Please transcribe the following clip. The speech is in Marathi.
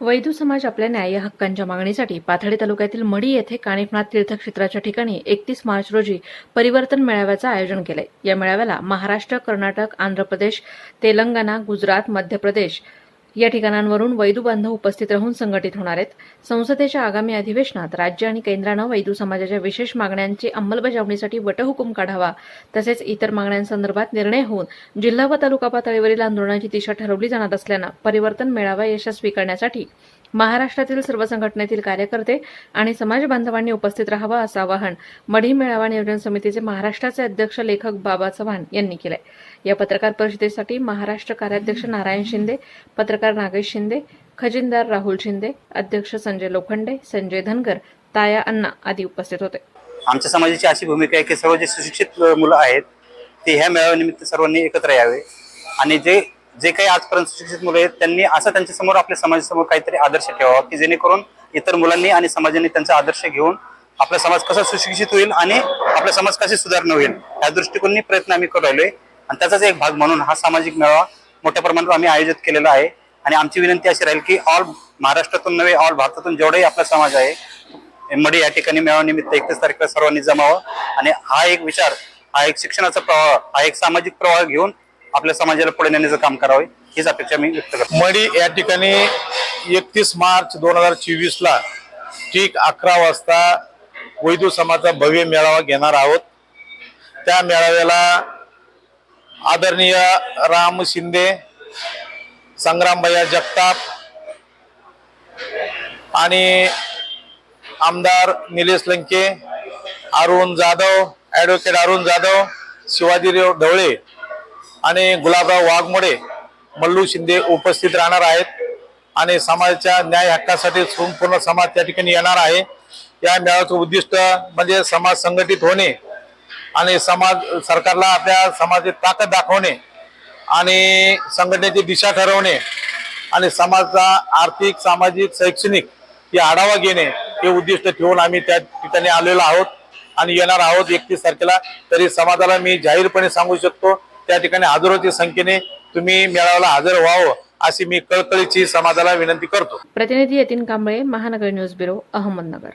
वैदू समाज आपल्या न्याय हक्कांच्या मागणीसाठी पाथडी तालुक्यातील मडी येथे कानिफनाथ तीर्थक्षेत्राच्या ठिकाणी एकतीस मार्च रोजी परिवर्तन मेळाव्याचं आयोजन केलंय. या मेळाव्याला महाराष्ट्र कर्नाटक आंध्र प्रदेश तेलंगणा गुजरात मध्य प्रदेश या ठिकाणांवरून वैदू बांधव उपस्थित राहून संघटित होणार आहेत. संसदेच्या आगामी अधिवेशनात राज्य आणि केंद्रानं वैदू समाजाच्या विशेष मागण्यांची अंमलबजावणीसाठी वटहुकूम काढावा तसेच इतर मागण्यांसंदर्भात निर्णय होऊन जिल्हा व तालुका पातळीवरील आंदोलनाची दिशा ठरवली जाणार असल्यानं परिवर्तन मेळावा यशस्वी करण्यासाठी महाराष्ट्रातील सर्व संघटनेतील कार्यकर्ते आणि समाज बांधवांनी उपस्थित राहावं असं आवाहन मढी मेळावा नियोजन समितीचे महाराष्ट्राचे अध्यक्ष लेखक बाबा चव्हाण यांनी केलंय. या पत्रकार परिषदेसाठी महाराष्ट्र कार्याध्यक्ष नारायण शिंदे पत्रकार नागेश शिंदे खजिनदार राहुल शिंदे अध्यक्ष संजय लोखंडे संजय धनगर ताया अण्णा आदी उपस्थित होते. आमच्या समाजाची अशी भूमिका आहे की सर्व जे सुशिक्षित मुलं आहेत ते ह्या मेळाव्यानिमित्त सर्वांनी एकत्र यावे आणि जे जे काही आजपर्यंत सुशिक्षित मुलं आहेत त्यांनी असं त्यांच्यासमोर आपल्या समाजासमोर काहीतरी आदर्श ठेवावा की जेणेकरून इतर मुलांनी आणि समाजाने त्यांचा आदर्श घेऊन आपला समाज कसा सुशिक्षित होईल आणि आपला समाज कसे सुधारणा होईल या दृष्टिकोनी प्रयत्न आम्ही करू राहिलोय. आणि त्याचाच एक भाग म्हणून हा सामाजिक मेळावा मोठ्या प्रमाणात आम्ही आयोजित केलेला आहे. आणि आमची विनंती अशी राहील की ऑल महाराष्ट्रातून नव्हे ऑल भारतातून जेवढाही आपला समाज आहे मडी या ठिकाणी मेळाव्यानिमित्त एकतीस तारखेला सर्वांनी जमावं. आणि हा एक विचार हा एक शिक्षणाचा प्रवाह हा एक सामाजिक प्रवाह घेऊन आपल्या समाजाला पुढे नेण्याचं काम करावे हीच अपेक्षा मी व्यक्त करतो. मडी या ठिकाणी एकतीस मार्च दोन हजार चोवीस ला ठीक अकरा वाजता वैदू समाजाचा भव्य मेळावा घेणार आहोत. त्या मेळाव्याला आदरणीय राम शिंदे संग्रामभैया जगताप आणि आमदार निलेश लंके अरुण जाधव ॲडव्होकेट अरुण जाधव शिवाजीराव ढवळे आणि गुलाबराव वाघमोडे मल्लू शिंदे उपस्थित राहणार आहेत आणि समाजाच्या न्याय हक्कासाठी संपूर्ण समाज त्या ठिकाणी येणार आहे. या मेळाव्याचं उद्दिष्ट म्हणजे समाज संघटित होणे आणि समाज सरकारला आपल्या समाजाची ताकद दाखवणे आणि संघटनेची दिशा ठरवणे आणि समाजाचा आर्थिक सामाजिक शैक्षणिक हे आढावा घेणे हे उद्दिष्ट ठेवून आम्ही त्या ठिकाणी आलेलो आहोत आणि येणार आहोत एकतीस तारखेला. तरी समाजाला मी जाहीरपणे सांगू शकतो त्या ठिकाणी हजारोच्या संख्येने तुम्ही मेळाव्याला हजर व्हावं अशी मी कळकळीची समाजाला विनंती करतो. प्रतिनिधी यतीन कांबळे महानगर न्यूज ब्युरो अहमदनगर.